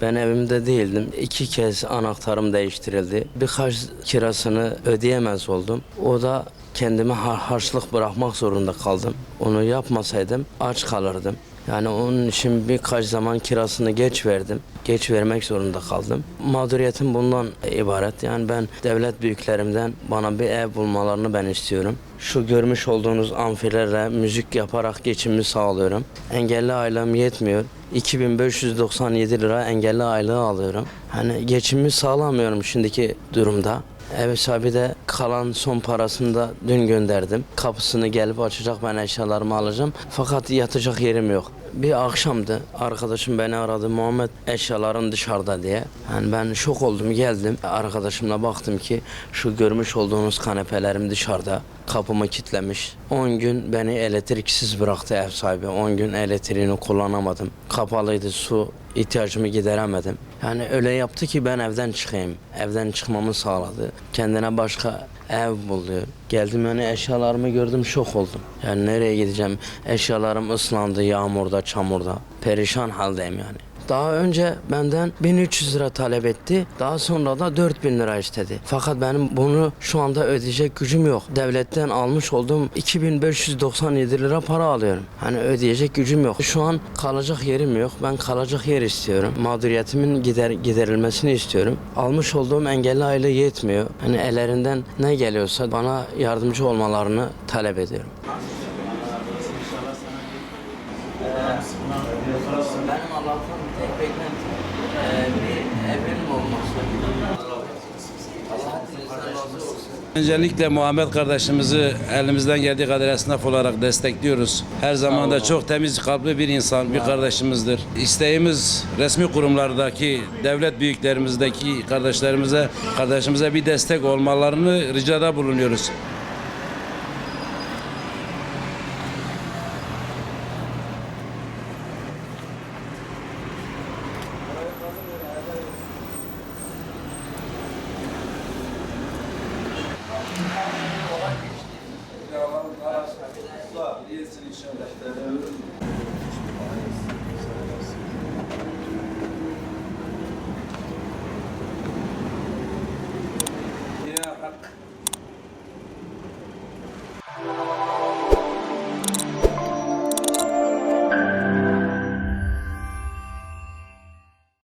Ben evimde değildim. İki kez anahtarım değiştirildi. Birkaç kirasını ödeyemez oldum. O da kendime har- harçlık bırakmak zorunda kaldım. Onu yapmasaydım aç kalırdım. Yani onun için birkaç zaman kirasını geç verdim. Geç vermek zorunda kaldım. Mağduriyetim bundan ibaret. Yani ben devlet büyüklerimden bana bir ev bulmalarını ben istiyorum. Şu görmüş olduğunuz amfilerle müzik yaparak geçimimi sağlıyorum. Engelli ailem yetmiyor. 2597 lira engelli aylığı alıyorum. Hani geçimimi sağlamıyorum şimdiki durumda. Ev sahibi de kalan son parasını da dün gönderdim. Kapısını gelip açacak ben eşyalarımı alacağım. Fakat yatacak yerim yok. Bir akşamdı arkadaşım beni aradı Muhammed eşyaların dışarıda diye. Yani ben şok oldum geldim arkadaşımla baktım ki şu görmüş olduğunuz kanepelerim dışarıda. Kapımı kilitlemiş. 10 gün beni elektriksiz bıraktı ev sahibi. 10 gün elektriğini kullanamadım. Kapalıydı su ihtiyacımı gideremedim. Yani öyle yaptı ki ben evden çıkayım. Evden çıkmamı sağladı. Kendine başka ev buldu. Geldim yani eşyalarımı gördüm şok oldum. Yani nereye gideceğim? Eşyalarım ıslandı yağmurda, çamurda. Perişan haldeyim yani. Daha önce benden 1300 lira talep etti. Daha sonra da 4000 lira istedi. Fakat benim bunu şu anda ödeyecek gücüm yok. Devletten almış olduğum 2597 lira para alıyorum. Hani ödeyecek gücüm yok. Şu an kalacak yerim yok. Ben kalacak yer istiyorum. Mağduriyetimin gider, giderilmesini istiyorum. Almış olduğum engelli aylığı yetmiyor. Hani ellerinden ne geliyorsa bana yardımcı olmalarını talep ediyorum. Allah'tan tek beklentim bir evim olması. Öncelikle Muhammed kardeşimizi elimizden geldiği kadar esnaf olarak destekliyoruz. Her zaman da çok temiz kalpli bir insan, bir kardeşimizdir. İsteğimiz resmi kurumlardaki, devlet büyüklerimizdeki kardeşlerimize, kardeşimize bir destek olmalarını ricada bulunuyoruz. İnşallah ben ölürüm.